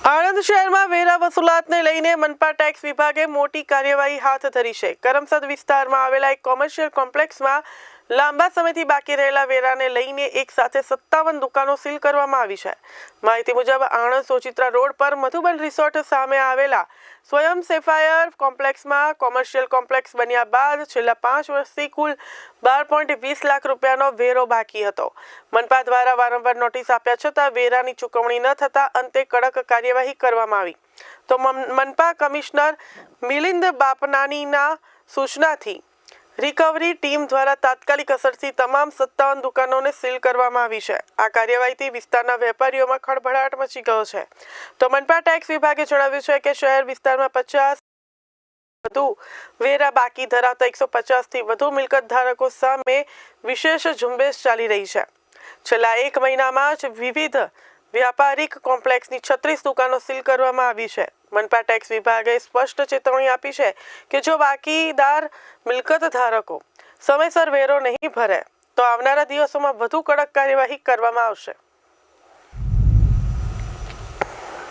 આણંદ શહેરમાં વેરા વસૂલાતને લઈને મનપા ટેક્સ વિભાગે મોટી કાર્યવાહી હાથ ધરી છે. કરમસદ વિસ્તારમાં આવેલા એક કોમર્શિયલ કોમ્પ્લેક્સમાં લાંબા સમયથી બાકી રહેલા વેરાને લઈને એક સાથે સત્તાવન દુકાનો સીલ કરવામાં આવી છે. માહિતી મુજબ, આણંદ સોચિત્રા રોડ પર મધુબન રિસોર્ટ સામે આવેલા સ્વયં સેફાયર કોમ્પ્લેક્સમાં કોમર્શિયલ કોમ્પ્લેક્સ બન્યા બાદ છેલ્લા પાંચ વર્ષથી કુલ બાર પોઈન્ટ વીસ લાખ રૂપિયાનો વેરો બાકી હતો. મનપા દ્વારા વારંવાર નોટિસ આપ્યા છતાં વેરાની ચૂકવણી ન થતાં અંતે કડક કાર્યવાહી કરવામાં આવી. તો મન- મનપા કમિશનર મિલિંદ બાપનાનીના સૂચનાથી રિકવરી ટીમ દ્વારા તાત્કાલિક અસરથી તમામ સત્તાવન દુકાનોને સીલ કરવામાં આવી છે. આ કાર્યવાહીથી વિસ્તારના વેપારીઓમાં ખળભળાટ મચી ગયો છે. તો મનપા ટેક્સ વિભાગે જણાવ્યું છે કે શહેર વિસ્તારમાં પચાસ વધુ વેરા બાકી ધરાવતા એકસો પચાસથી વધુ મિલકત ધારકો સામે વિશેષ ઝુંબેશ ચાલી રહી છે. છેલ્લા એક મહિનામાં જ વિવિધ વ્યાપારિક કોમ્પ્લેક્સની છત્રીસ દુકાનો સીલ કરવામાં આવી છે. મનપા ટેક્સ વિભાગે સ્પષ્ટ ચેતવણી આપી છે કે જો બાકીદાર મિલકત ધારકો સમયસર વેરો નહીં ભરે, તો આવનારા દિવસોમાં વધુ કડક કાર્યવાહી કરવામાં આવશે.